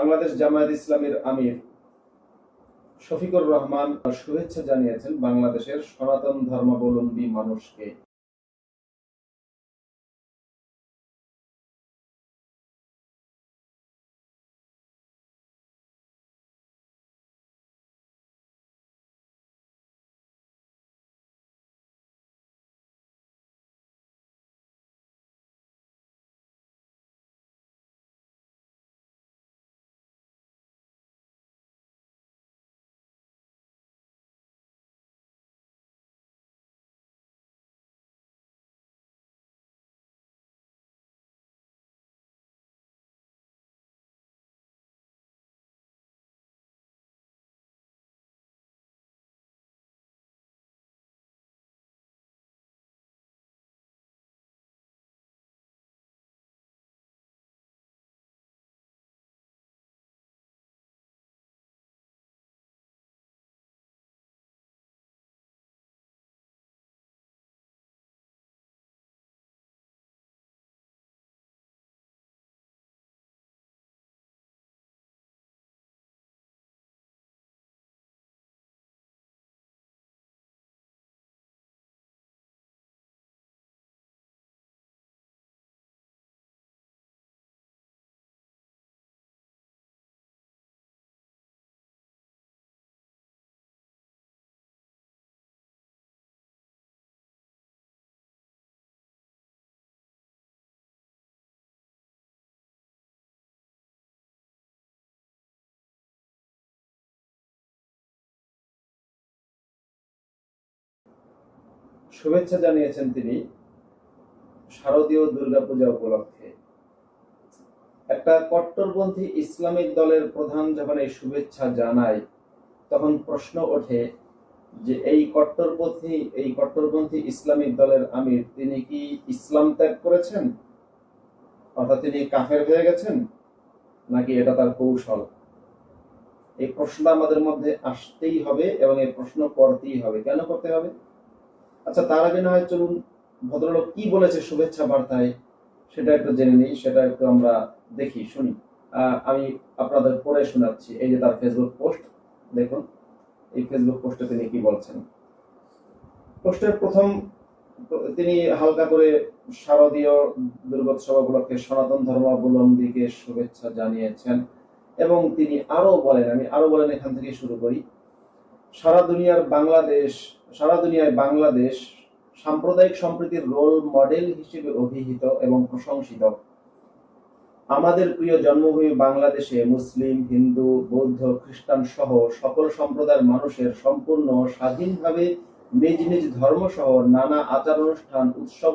বাংলাদেশ জামায়াত ইসলামের আমির শফিকুর রহমান শুভেচ্ছা জানিয়েছেন বাংলাদেশের সনাতন ধর্মাবলম্বী মানুষকে। শুভেচ্ছা জানিয়েছেন তিনি শারদীয় দুর্গাপূজা উপলক্ষে। একটা কট্টরপন্থী ইসলামিক দলের প্রধান যখন এই শুভেচ্ছা জানায়, তখন প্রশ্ন ওঠে যে, এই কট্টরপন্থী এই কট্টরপন্থী ইসলামিক দলের আমির, তিনি কি ইসলাম ত্যাগ করেছেন? অর্থাৎ তিনি কাফের হয়ে গেছেন? নাকি এটা তার কৌশল? এই প্রশ্নটা আমাদের মধ্যে আসতেই হবে এবং এই প্রশ্ন করতেই হবে। কেন করতে হবে? আচ্ছা তার আগে না হয় চলুন ভদ্রলোক কি বলেছে শুভেচ্ছা বার্তায়, সেটা একটু জেনে নিই, সেটা একটু আমরা দেখি, শুনি। আমি আপনাদের পড়ে শোনাচ্ছি, এই যে তার ফেসবুক পোস্ট দেখুন, এই ফেসবুক পোস্টে তিনি কি বলছেন। পোস্টের প্রথম, তিনি হালকা করে শারদীয় দুর্গোৎসব উপলক্ষে সনাতন ধর্মাবলম্বীকে শুভেচ্ছা জানিয়েছেন, এবং তিনি আরও বলেন, আমি আরও বলেন এখান থেকে শুরু করি, সারা দুনিয়ার বাংলাদেশ সারা দুনিয়ায় বাংলাদেশ সাম্প্রদায়িক সম্প্রীতির রোল মডেল হিসেবে অভিহিত এবং প্রশংসিত। আমাদের প্রিয় জন্মভূমি বাংলাদেশে মুসলিম, হিন্দু, বৌদ্ধ, খ্রিস্টান সহ সকল সম্প্রদায়ের মানুষের সম্পূর্ণ স্বাধীনভাবে নিজ নিজ ধর্ম সহ নানা আচার অনুষ্ঠান উৎসব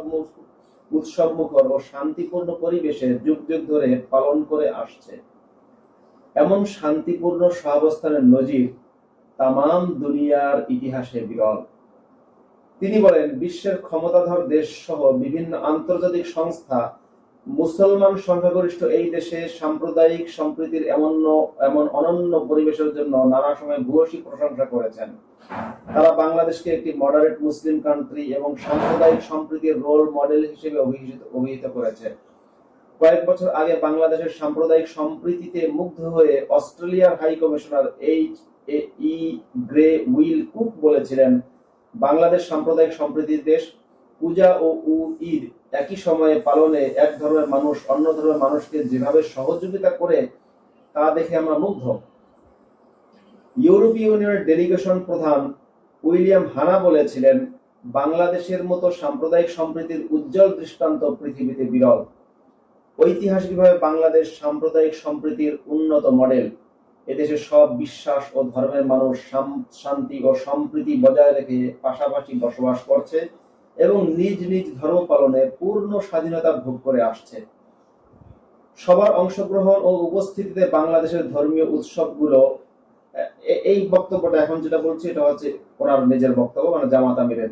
উৎসব মুখর ও শান্তিপূর্ণ পরিবেশে যুগ যুগ ধরে পালন করে আসছে। এমন শান্তিপূর্ণ সহাবস্থানের নজির তামাম দুনিয়ার ইতিহাসে বিরল। তিনি বলেন, বিশ্বের ক্ষমতাধর দেশ সহ বিভিন্ন আন্তর্জাতিক সংস্থা, মুসলমান সংখ্যাগরিষ্ঠ এই দেশে সাম্প্রদায়িক সম্প্রীতির এমন এমন অনন্য পরিবেশের জন্য নানা সময় ভূয়সী প্রশংসা করেছেন। তারা বাংলাদেশকে একটি মডারেট মুসলিম কান্ট্রি এবং সাম্প্রদায়িক সম্প্রীতির রোল মডেল হিসেবে অভিহিত অভিহিত করেছে। কয়েক বছর আগে বাংলাদেশের সাম্প্রদায়িক সম্প্রীতিতে মুগ্ধ হয়ে অস্ট্রেলিয়ার high commissioner H E Grey Will Cook বলেছিলেন, বাংলাদেশ সাম্প্রদায়িক সম্প্রীতির দেশ। পূজা ও উ ঈদ একই সময়ে পালনে এক ধর্মের মানুষ অন্য ধর্মের মানুষকে যেভাবে সহযোগিতা করে, তা দেখে আমরা মুগ্ধ। ইউরোপীয় ইউনিয়নের ডেলিগেশন প্রধান উইলিয়াম হানা বলেছিলেন, বাংলাদেশের মতো সাম্প্রদায়িক সম্প্রীতির উজ্জ্বল দৃষ্টান্ত পৃথিবীতে বিরল। ঐতিহাসিকভাবে বাংলাদেশ সাম্প্রদায়িক সম্প্রীতির উন্নত মডেল। এদেশে সব বিশ্বাস ও ধর্মের মানুষ শান্তি ও সম্প্রীতি বজায় রেখে পাশাপাশি বসবাস করছে এবং নিজ নিজ ধর্ম পালনে পূর্ণ স্বাধীনতা ভোগ করে আসছে। সবার অংশগ্রহণ ও উপস্থিতিতে বাংলাদেশের ধর্মীয় উৎসবগুলো এই বক্তব্যটা এখন যেটা বলছি এটা হচ্ছে ওনার নিজের বক্তব্য মানে জামাত আমিরের।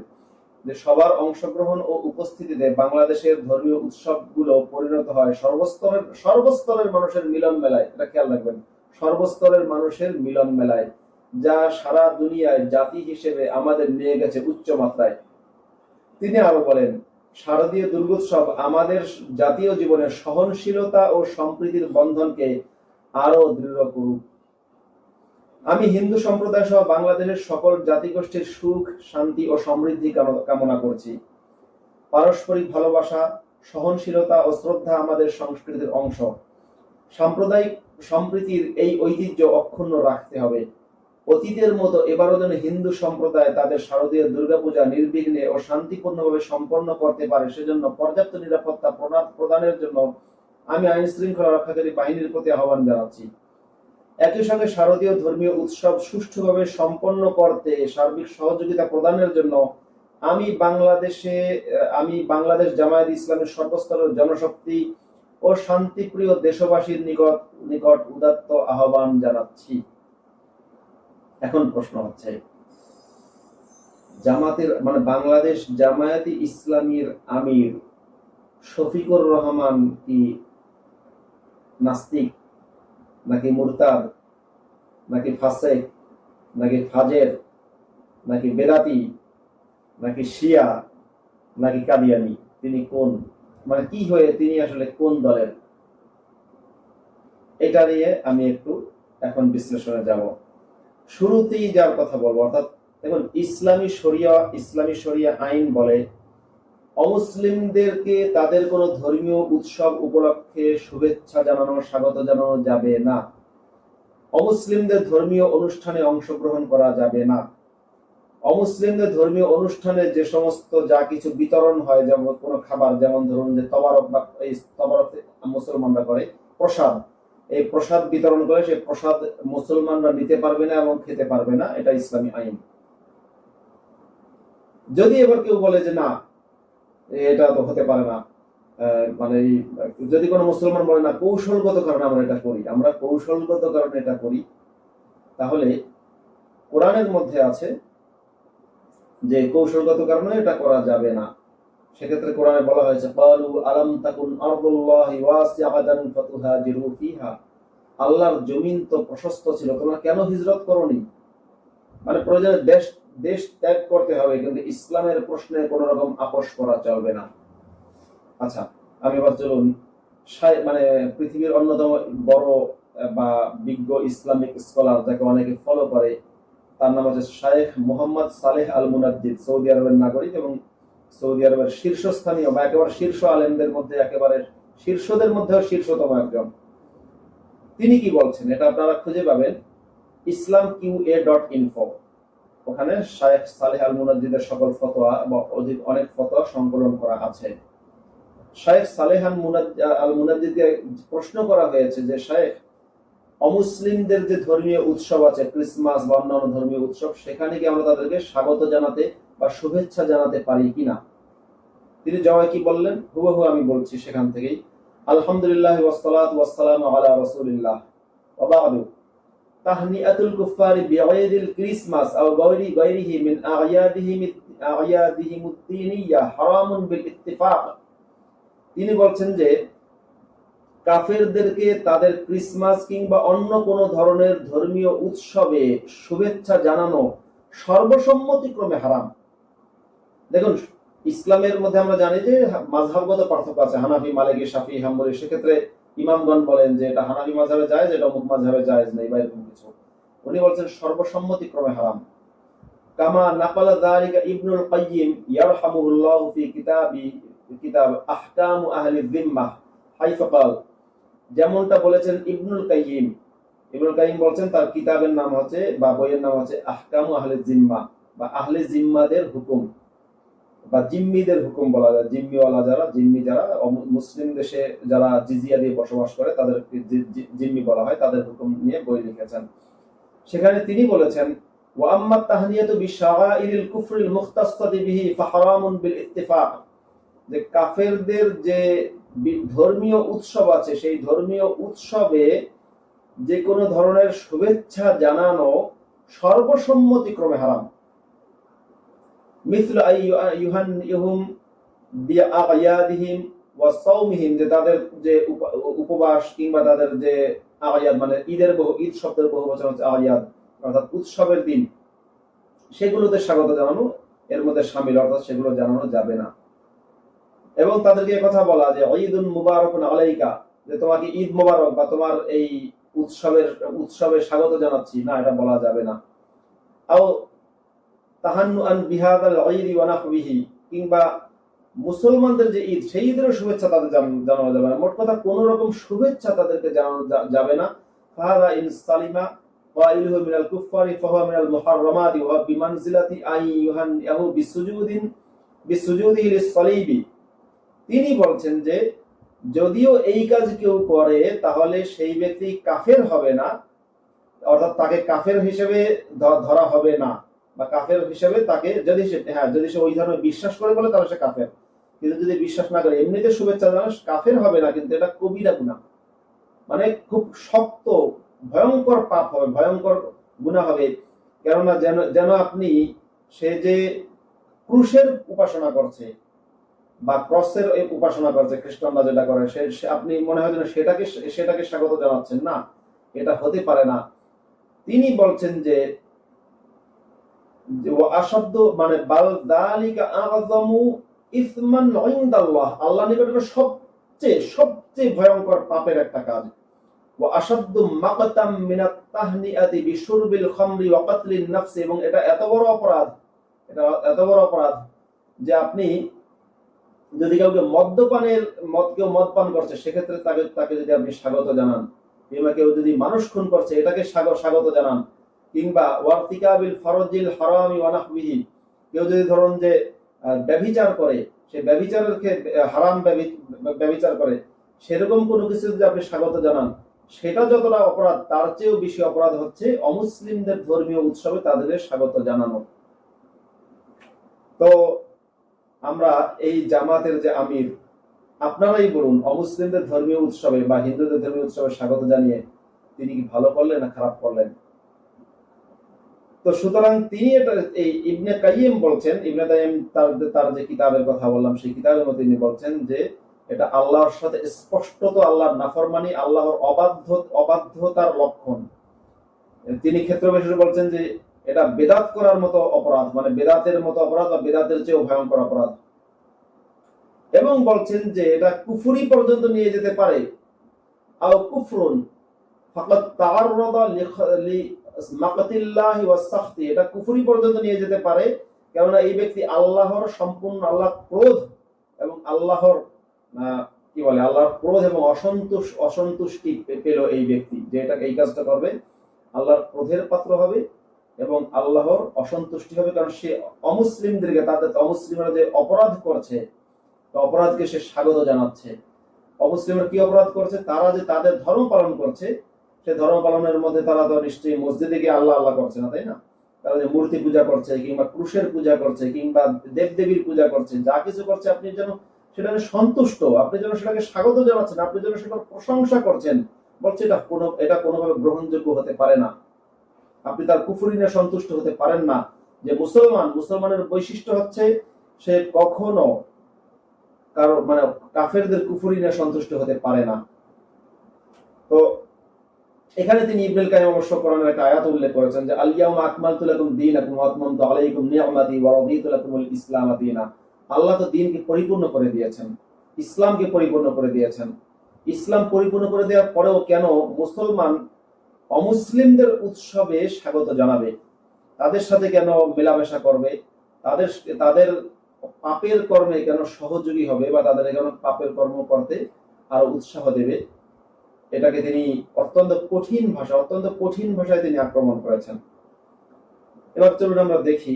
যে সবার অংশগ্রহণ ও উপস্থিতিতে বাংলাদেশের ধর্মীয় উৎসবগুলো পরিণত হয় সর্বস্তরের সর্বস্তরের মানুষের মিলন মেলায় এটা খেয়াল রাখবেন। সর্বস্তরের মানুষের মিলন মেলায়, যা সারা দুনিয়ায় জাতি হিসেবে আমাদের নিয়ে গেছে উচ্চ মাত্রায়। তিনি আরও বলেন, শারদীয় দুর্গোৎসব আমাদের জাতীয় জীবনের সহনশীলতা ও সম্প্রীতির বন্ধনকে আরও দৃঢ় করুক। আমি হিন্দু সম্প্রদায় সহ বাংলাদেশের সকল জাতিগোষ্ঠীর সুখ, শান্তি ও সমৃদ্ধি কামনা করছি। পারস্পরিক ভালোবাসা, সহনশীলতা ও শ্রদ্ধা আমাদের সংস্কৃতির অংশ। সাম্প্রদায়িক সম্প্রীতির এই ঐতিহ্য অক্ষুণ্ণ রাখতে হবে। অতীতের মতো এবারও যেন হিন্দু সম্প্রদায় তাদের শারদীয় দুর্গাপূজা নির্বিঘ্নে ও শান্তিপূর্ণভাবে সম্পন্ন করতে পারে, সেজন্য পর্যাপ্ত নিরাপত্তা প্রদানের জন্য আমি আইন শৃঙ্খলা রক্ষাকারী বাহিনীর প্রতি আহ্বান জানাচ্ছি। একই সঙ্গে শারদীয় ধর্মীয় উৎসব সুষ্ঠুভাবে সম্পন্ন করতে সার্বিক সহযোগিতা প্রদানের জন্য আমি বাংলাদেশে, আমি বাংলাদেশ জামায়াত ইসলামের সর্বস্তরের জনশক্তি ও শান্তিপ্রিয় দেশবাসীর নিকট নিকট উদাত্ত আহ্বান জানাচ্ছি। এখন প্রশ্ন হচ্ছে, জামাতের মানে বাংলাদেশ জামায়াতি ইসলামীর আমির শফিকুর রহমান কি নাস্তিক, নাকি মুরতাদ, নাকি ফাসেক, নাকি ফাজের, নাকি বেদাতি, নাকি শিয়া, নাকি কাদিয়ানি? তিনি কোন? মানে কি হয়ে তিনি আসলে কোন দলের? এটা নিয়ে আমি একটু এখন বিশ্লেষণে যাব। শুরুতেই যার কথা বলব, অর্থাৎ দেখুন, ইসলামী শরিয়া ইসলামী শরিয়া আইন বলে, অমুসলিমদেরকে তাদের কোনো ধর্মীয় উৎসব উপলক্ষে শুভেচ্ছা জানানো, স্বাগত জানানো যাবে না। অমুসলিমদের ধর্মীয় অনুষ্ঠানে অংশগ্রহণ করা যাবে না। অমুসলিমদের ধর্মীয় অনুষ্ঠানে যে সমস্ত যা কিছু বিতরণ হয়, যেমন কোনো খাবার, যেমন ধরুন যে তবারক বা এই তবারক মুসলমানরা করে, প্রসাদ। এই প্রসাদ বিতরণ করে সেই প্রসাদ মুসলমানরা নিতে পারবে না এবং খেতে পারবে না, এটা ইসলামী আইন। যদি এবার কেউ বলে যে না, এটা তো হতে পারে না মানে যদি কোনো মুসলমান বলে না, কৌশলগত কারণে আমরা এটা করি, আমরা কৌশলগত কারণে এটা করি, তাহলে কোরআনের মধ্যে আছে যে কৌশলগত কারণে এটা করা যাবে না। সেক্ষেত্রে কোরআনে বলা হয়েছে ক্বালু আলাম তাকুন আরদুল্লাহি ওয়াসিআতান ফাতুহাজিরু ফিহা। আল্লাহর জমিন তো প্রশস্ত ছিল, তোমরা কেন হিজরত করনি? মানে প্রয়োজনে দেশ দেশ ত্যাগ করতে হবে, কিন্তু ইসলামের প্রশ্নে কোনো রকম আপোষ করা চলবে না। আচ্ছা আমি এবার চলুন মানে পৃথিবীর অন্যতম বড় বা বিজ্ঞ ইসলামিক স্কলার যাকে অনেকে ফলো করে তার নাম হচ্ছে Sheikh Mohammed Saleh Al Munajjid Saudi আরবের নাগরিক এবং সৌদি আরবের শীর্ষস্থানীয় বা একেবারে শীর্ষ আলেমদের মধ্যে, একেবারে শীর্ষদের মধ্যেও শীর্ষতম একজন। তিনি কি বলছেন? এটা আপনারা খুঁজে পাবেন। ইসলাম কিউ এ ডট ইনফো। ওখানে শায়েখ সালেহ আল মুনাদ্দিদের সকল ফতোয়া বা অধিক অনেক ফতোয়া সংকলন করা আছে। শায়েখ সালেহ আল মুনাদ- আল মুনাদ্দিদকে প্রশ্ন করা হয়েছে যে, শায়েখ অমুসলিমদের যে ধর্মীয় উৎসব আছে, ক্রিসমাস বা অন্যান্য ধর্মীয় উৎসব, সেখানে কি আমরা তাদেরকে স্বাগত জানাতে বা শুভেচ্ছা জানাতে পারি কিনা? তিনি জবাই কি বললেন? হুবহু আমি বলছি সেখান থেকেই। আলহামদুলিল্লাহ ওয়াসসালাত ওয়াসসালামু আলা রাসূলিল্লাহ। ওয়া বা'দু। তাহনিয়াতুল কুফারি বিগাইরিল ক্রিসমাস আও গায়রি গায়রিহি মিন হারামুন বিল ইত্তিফাক। তিনি বলছেন যে কাফেরদেরকে তাদের ক্রিসমাস কিংবা অন্য কোন ধরনের ধর্মীয় উৎসবে শুভেচ্ছা জানানো সর্বসম্মতিক্রমে হারাম। দেখুন, ইসলামের মধ্যে আমরা জানি যে মাঝহাবগত পার্থক্য আছে। হানাফি, মালিকি সাফি হাম্বরি সেক্ষেত্রে ইমামগণ বলেন যে এটা হানাফি মাঝাবে যায় যেটা অমুক মাঝাবে যায় নেই বা এরকম কিছু। উনি বলছেন সর্বসম্মতিক্রমে হারাম। কামা নাকালা যালিকা ইবনুল কাইয়্যিম ইয়ারহামুহুল্লাহু ফি কিতাবি কিতাব আহকাম আহলি যিম্মাহ, হাইফা যেমনটা বলেছেন ইবনুল কাইয়িম। ইবনুল কাইয়িম বলছেন, তার কিতাবের নাম হচ্ছে বা বইয়ের নাম হচ্ছে আহকামু আহলে জিম্মা বা আহলে জিম্মাদের হুকুম। বা জিম্মিদের হুকুম বলা যায়। জিম্মিওয়ালা যারা, জিম্মি যারা মুসলিম দেশে যারা জিজিয়া দিয়ে বসবাস করে, তাদের জিম্মি বলা হয়, তাদের হুকুম নিয়ে বই লিখেছেন। সেখানে তিনি বলেছেন তাহনিয়াতু বিশাগাইরিল কুফরিল মুখতাসসাতি বিহি, ফাহারামুন বিল ইত্তিফাক। যে কাফেরদের যে ধর্মীয় উৎসব আছে, সেই ধর্মীয় উৎসবে যে কোনো ধরনের শুভেচ্ছা জানানো সর্বসম্মতিক্রমে হারাম। বিআয়াদিহিম ওয়া সাওমিহিম, যে তাদের যে উপ- উপবাস কিংবা তাদের যে আয়াদ মানে ঈদের বহু, ঈদ শব্দের বহু বচন হচ্ছে আয়াদ অর্থাৎ উৎসবের দিন, সেগুলোতে স্বাগত জানানো, এর মধ্যে সামিল, অর্থাৎ সেগুলো জানানো যাবে না। এবং তাদেরকে কথা বলা যে ঈদুল মুবারক আলাইকা, যে তোমাকে ঈদ মুবারক বা তোমার এই উৎসবের, উৎসবে স্বাগত জানাচ্ছি। না, এটা বলা যাবে না। আও তাহান্নু আন বিহাদ আল ঈদি ওয়া নাহবিহি, কিংবা মুসলমানদের যে ঈদ, সেই ঈদেরও শুভেচ্ছা তাদের জানানো যাবে না। মোট কথা কোন রকম শুভেচ্ছা তাদেরকে জানানো যাবে না। ফাহাদা ইন সালিমা ওয়াইলহু মিনাল কুফফারি ফাহুয়া মিনাল মুহাররামাতি ওয়া বিমানজিলাতি আন ইউহান ইয়াহু বিসুজুদিন বিসুজুদি লিসসালিবি। তিনি বলছেন যে, যদিও এই কাজ কেউ করে, তাহলে সেই ব্যক্তি কাফের হবে না। অর্থাৎ তাকে কাফের হিসেবে ধরা হবে না। বা কাফের হিসেবে তাকে, যদি সে হ্যাঁ যদি সে ওই ধরনের বিশ্বাস করে বলে, তাহলে সে কাফের। কিন্তু যদি বিশ্বাস না করে, এমনিতে শুভেচ্ছা জানাস, কাফের হবে না, কিন্তু এটা কবিরা গুণা মানে খুব শক্ত, ভয়ঙ্কর পাপ হবে, ভয়ঙ্কর গুণা হবে। কেননা যেন যেন আপনি সে যে ক্রুশের উপাসনা করছে বা ক্রসের উপাসনা করছে খ্রিস্টানরা যেটা করে, সে আপনি মনে হয় যেন সেটাকে সেটাকে স্বাগত জানাচ্ছেন। না, এটা হতে পারে না। তিনি বলছেন যে মানে আল্লাহ সবচেয়ে সবচেয়ে ভয়ঙ্কর পাপের একটা কাজ। ওয়া আসাদ্দু মিনাত বিশুরবিল খামরি ওয়া কাতলিন এবং এটা এত বড় অপরাধ, এটা এত বড় অপরাধ যে আপনি যদি কাউকে মদ্যপানের মদ কেউ মদ পান করছে, সেক্ষেত্রে তাকে তাকে যদি আপনি স্বাগত জানান, কিংবা কেউ যদি মানুষ খুন করছে, এটাকে স্বাগ- স্বাগত জানান, কিংবা ওয়ার্তিকাবিল ফরজিল হারামি ওয়ানাহবিহি কেউ যদি ধরুন যে ব্যভিচার করে, সে ব্যভিচারের হারাম ব্যভিচার করে, সেরকম কোনো কিছু যদি আপনি স্বাগত জানান, সেটা যতটা অপরাধ, তার চেয়েও বেশি অপরাধ হচ্ছে অমুসলিমদের ধর্মীয় উৎসবে তাদের স্বাগত জানানো। তো আমরা এই জামাতের যে আমির, আপনারাই বলুন, অমুসলিমদের ধর্মীয় উৎসবে বা হিন্দুদের ধর্মীয় উৎসবে স্বাগত জানিয়ে তিনি কি ভালো করলেন না খারাপ করলেন? তো সুতরাং তিনি এটা, এই ইবনে কাইম বলছেন, ইবনে কাইম তার তার যে কিতাবের কথা বললাম, সেই কিতাবের মধ্যে তিনি বলছেন যে এটা আল্লাহর সাথে স্পষ্টত আল্লাহর নাফরমানি, আল্লাহর অবাধ্য, অবাধ্যতার লক্ষণ। তিনি ক্ষেত্র বিশেষে বলছেন যে এটা বেদাত করার মতো অপরাধ মানে বেদাতের মতো অপরাধ বা বেদাতের চেয়েও ভয়ঙ্কর অপরাধ। এবং বলছেন যে এটা কুফুরি পর্যন্ত নিয়ে যেতে পারে। আও কুফরুন, ফাকাদ তাআররাদা লি মাকাতিল্লাহি ওয়াস সাখতি। এটা কুফরি পর্যন্ত নিয়ে যেতে পারে, কেননা এই ব্যক্তি আল্লাহর সম্পূর্ণ আল্লাহ ক্রোধ এবং আল্লাহর কি বলে, আল্লাহর ক্রোধ এবং অসন্তোষ, অসন্তুষ্টি পেল এই ব্যক্তি যে এটা এই কাজটা করবে। আল্লাহর ক্রোধের পাত্র হবে। এবং আল্লাহর অসন্তুষ্টি হবে, কারণ সে অমুসলিমদেরকে, তাদের অমুসলিমরা যে অপরাধ করছে অপরাধকে সে স্বাগত জানাচ্ছে। অমুসলিমরা কি অপরাধ করছে? তারা যে তাদের ধর্ম পালন করছে, সে ধর্ম পালনের মধ্যে তারা তো নিশ্চয়ই মসজিদে গিয়ে আল্লাহ আল্লাহ করছে না, তাই না? তারা যে মূর্তি পূজা করছে, কিংবা ক্রুশের পূজা করছে, কিংবা দেবদেবীর পূজা করছে, যা কিছু করছে, আপনি যেন সেটা সন্তুষ্ট, আপনি যেন সেটাকে স্বাগত জানাচ্ছেন, আপনি যেন সেটার প্রশংসা করছেন, বলছে এটা কোনো, এটা কোনোভাবে গ্রহণযোগ্য হতে পারে না। আপনি তার কুফুরি নিয়ে সন্তুষ্ট হতে পারেন না। যে মুসলমান, মুসলমানের বৈশিষ্ট্য হচ্ছে সে কখনো কারও মানে কাফেরদের কুফুরি নিয়ে সন্তুষ্ট হতে পারে না। তো এখানে তিনি ইবনুল কাইম অবশ্য কোরআনের একটা আয়াত উল্লেখ করেছেন যে আলিয়াউমা আকমালতু লাকুম দীনাকুম ওয়া আতমামতু আলাইকুম নি'মাতি ওয়া রাদিতু লাকুমুল ইসলাম দীনা। আল্লাহ তো দিনকে পরিপূর্ণ করে দিয়েছেন, ইসলামকে পরিপূর্ণ করে দিয়েছেন। ইসলাম পরিপূর্ণ করে দেওয়ার পরেও কেন মুসলমান অমুসলিমদের উৎসবে স্বাগত জানাবে। তাদের সাথে কেন মেলামেশা করবে? তাদের তাদের পাপের কর্মে কেন সহযোগী হবে বা তাদের কেন পাপের কর্ম করতে আরও উৎসাহ দেবে? এটাকে তিনি অত্যন্ত কঠিন ভাষা অত্যন্ত কঠিন ভাষায় তিনি আক্রমণ করেছেন। এবার চলুন আমরা দেখি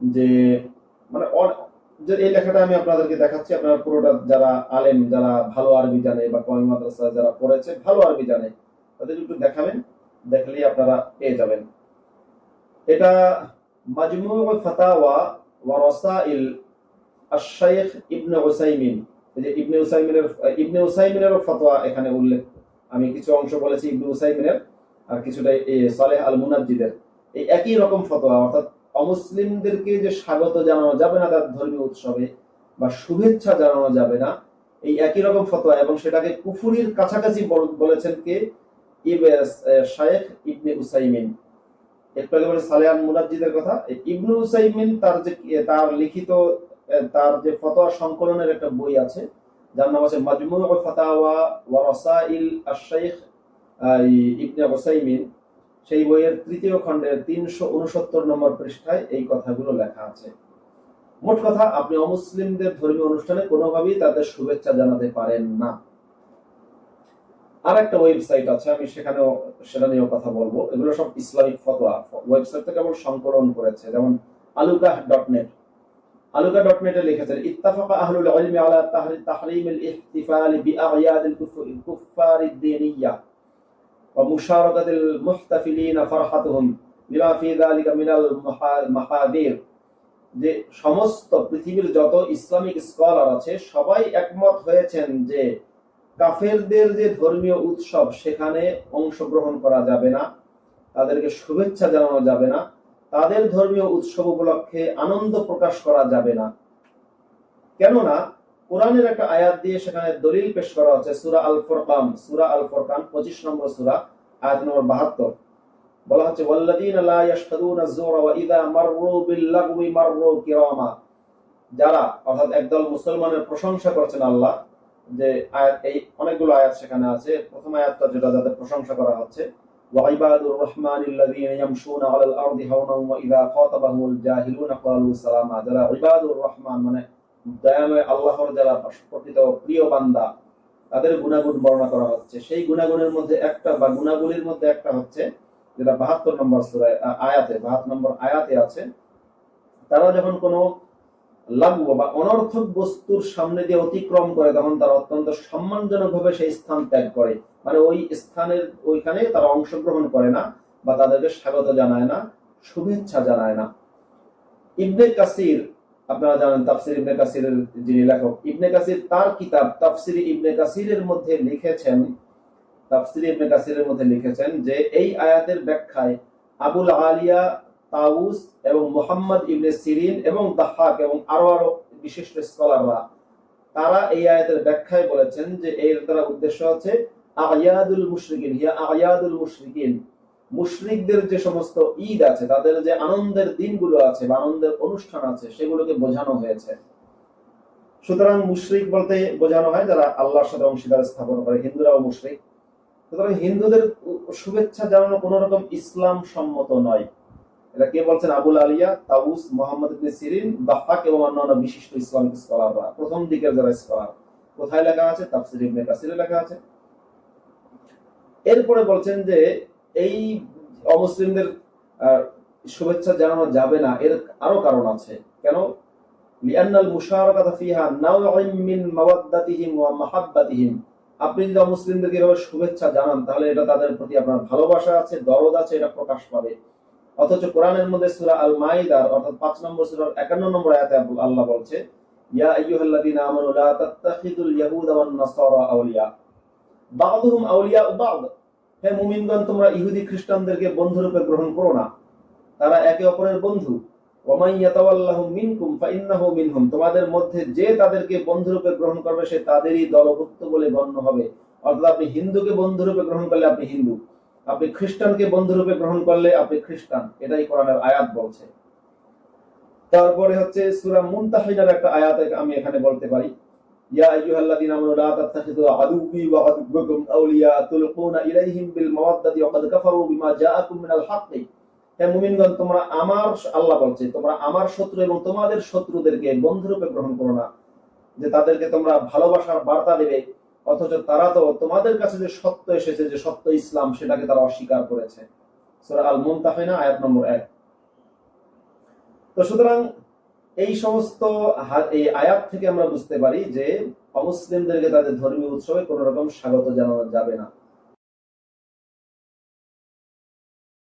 যে মানে এই লেখাটা আমি আপনাদেরকে দেখাচ্ছি। আপনারা পুরোটা যারা আলেম, যারা ভালো আরবি জানে বা কমি মাদ্রাসা যারা পড়েছে, ভালো আরবি জানে তাদের একটু দেখাবেন। দেখলেই আপনারা পেয়ে যাবেন। এটা অমুসলিমদেরকে যে স্বাগত জানানো যাবে না তার ধর্মীয় উৎসবে বা শুভেচ্ছা জানানো যাবে না, এই একই রকম ফতোয়া এবং সেটাকে কুফুরির কাছাকাছি বলেছেন কে? শায়েখ ইবনে উসাইমিন। একটু সালেহান মুনাজ্জিদের কথা। ইবনু উসাইমিন তার যে, তার লিখিত তার যে ফতোয়া সংকলনের একটা বই আছে, যার নাম আছে মাজমু ফাতাওয়া ওয়া রাসাইল আশ-শাইখ ইবনে ওসাইমিন সেই বইয়ের তৃতীয় খণ্ডের তিনশো উনসত্তর নম্বর পৃষ্ঠায় এই কথাগুলো লেখা আছে। মোট কথা, আপনি অমুসলিমদের ধর্মীয় অনুষ্ঠানে কোনোভাবেই তাদের শুভেচ্ছা জানাতে পারেন না। আর একটা ওয়েবসাইট আছে আমি সেখানেও সেটা নিয়েও কথা বলবো এগুলো সব ইসলামিক ফতোয়া ওয়েবসাইটটা কেবল সংকলন করেছে যেমন Alukah dot net Alukah dot নেটে লিখেছেন ইত্তাফাকা আহলুল ইলমি আলা তাহরি তাহরিম আল ইহতিফাল বিআয়াদ আল কুফার الدينية ومشاركة المحتفلين فرحتهم لما في ذلك من المحاذير যে সমস্ত পৃথিবীর যত ইসলামিক স্কলার আছে সবাই একমত হয়েছেন যে কাফেরদের যে ধর্মীয় উৎসব, সেখানে অংশগ্রহণ করা যাবে না, তাদেরকে শুভেচ্ছা জানানো যাবে না, তাদের ধর্মীয় উৎসব উপলক্ষে আনন্দ প্রকাশ করা যাবে না। কেননা, কোরআনের একটা আয়াত দিয়ে সেখানে দলিল পেশ করা হচ্ছে, সুরা আল ফোরকান সুরা আল ফোরকান পঁচিশ নম্বর সুরা, আয়াত নম্বর বাহাত্তর। বলা হচ্ছে, ওয়াল্লাযীনা লা ইয়াশহাদুনা যুরা ওয়া ইযা মাররু বিল লাগওয়ি মাররু কিরামা। যারা, অর্থাৎ একদল মুসলমানের প্রশংসা করছেন আল্লাহ যে আয়াত এই অনেকগুলো আয়াত সেখানে আছে প্রথম আয়াতটা যেটা যাদের প্রশংসা করা হচ্ছে وعباد الرحمن الذين يمشون على الارض هونا واذا خاطبهم الجاهلون قالوا سلاما যারা ইবাদুর রহমান মানে দয়াময় আল্লাহর যারা প্রকৃত প্রিয় বান্দা তাদের গুণাগুণ বর্ণনা করা হচ্ছে সেই গুণাগুণের মধ্যে একটা বা গুণাগুলির মধ্যে একটা হচ্ছে যেটা বাহাত্তর নম্বর সূরায় আ- আয়াতে বাহাত্তর নম্বর আয়াতে আছে তারা যখন কোনো লাগু বা অনর্থক বস্তুর সামনে দিয়ে অতিক্রম করে, তখন তারা অত্যন্ত সম্মানজনক ভাবে সেই স্থান ত্যাগ করে। মানে ওই স্থানের ওইখানে তারা অংশগ্রহণ করে না বা তাদেরকে স্বাগত জানায় না, শুভেচ্ছা জানায় না। ইবনে কাসির, আপনারা জানেন তাফসির ইবনে কাসিরের যিনি লেখক, ইবনে কাসির তার কিতাব তাফসির ইবনে কাসিরের মধ্যে লিখেছেন, তাফসির ইবনে কাসিরের মধ্যে লিখেছেন যে, এই আয়াতের ব্যাখ্যায় আবুল আলিয়া তাউস এবং মোহাম্মদ ইবনে সিরিন এবং দাহাক এবং আরও আরও বিশিষ্ট স্কলাররা, তারা এই আয়াতের ব্যাখ্যায় বলেছেন যে এর দ্বারা উদ্দেশ্য হচ্ছে আয়াদুল মুশরিকিন, হিয়া আয়াদুল মুশরিকিন। মুশরিকদের যে সমস্ত ঈদ আছে, তাদের যে আনন্দের দিনগুলো আছে বা আনন্দের অনুষ্ঠান আছে, সেগুলোকে বোঝানো হয়েছে। সুতরাং মুশরিক বলতে বোঝানো হয় যারা আল্লাহর সাথে অংশীদার স্থাপন করে, হিন্দুরাও মুশরিক। সুতরাং হিন্দুদের শুভেচ্ছা জানানো কোন রকম ইসলাম সম্মত নয়। এটা কে বলছেন? আবুল আলিয়া মোহাম্মদ ইবনে সিরিন দাহাক এবং অন্যান্য বিশিষ্ট ইসলামিক স্কলাররা। প্রথম দিকের যারা স্কলার, কোথায় লেখা আছে? তাফসির ইবনে কাসিরে লেখা আছে। এরপরে বলছেন যে এই অমুসলিমদের শুভেচ্ছা জানানো যাবে না। এর আরও কারণ আছে। কেন? লিআন্নাল মুশারাকাতা ফিহা নাওউম মিন ওয়া মাহাব্বাতিহিম। আপনি যদি অমুসলিমদেরকে এভাবে শুভেচ্ছা জানান, তাহলে এটা তাদের প্রতি আপনার ভালোবাসা আছে, দরদ আছে, এটা প্রকাশ পাবে। অথচ কোরআনের মধ্যে সূরা আল মাইদার অর্থাৎ 5 নম্বর সূরার 51 নম্বর আয়াতে আল্লাহ বলছে, ইয়া আইয়ুহাল্লাযীনা আমানু লা তাত্তাখিযুল ইয়াহুদা ওয়ান নাসারা আউলিয়া। আউলিয়া হে মুমিনগণ, তোমরা ইহুদি খ্রিস্টানদেরকে বন্ধুরূপে গ্রহণ করো না। তারা একে অপরের বন্ধু। ওয়ামান ইয়াতাওয়াল্লাহুম মিনকুম মিনহুম। তোমাদের মধ্যে যে তাদেরকে বন্ধুরূপে গ্রহণ করবে, সে তাদেরই দলভুক্ত বলে গণ্য হবে। অর্থাৎ আপনি হিন্দুকে বন্ধুরূপে গ্রহণ করলে আপনি হিন্দু। আপনি খ্রিস্টানকে বন্ধুরূপে গ্রহণ করলে আপনি খ্রিস্টান। এটাই কোরআনের আয়াত বলছে। তারপরে হচ্ছে সূরা মুনতাহিনার একটা আয়াত আমি এখানে বলতে পারি। ইয়া আমানু লা তাত্তাখিযু আদুওয়ি ওয়া আউলিয়া তুলকুনা ইলাইহিম বিল ওয়া কাফারু বিমা জাআকুম মিনাল হাক্কি হে মুমিনগণ, তোমরা আমার আল্লাহ বলছে, তোমরা আমার শত্রু এবং তোমাদের শত্রুদেরকে বন্ধুরূপে গ্রহণ করো না। যে তাদেরকে তোমরা ভালোবাসার বার্তা দেবে অথচ তারা তো তোমাদের কাছে যে সত্য এসেছে, যে সত্য ইসলাম, সেটাকে তারা অস্বীকার করেছে। সোরা আল মুনতাহিনা আয়াত নম্বর এক। তো সুতরাং এই সমস্ত এই আয়াত থেকে আমরা বুঝতে পারি যে অমুসলিমদেরকে তাদের ধর্মীয় উৎসবে কোন রকম স্বাগত জানানো যাবে না।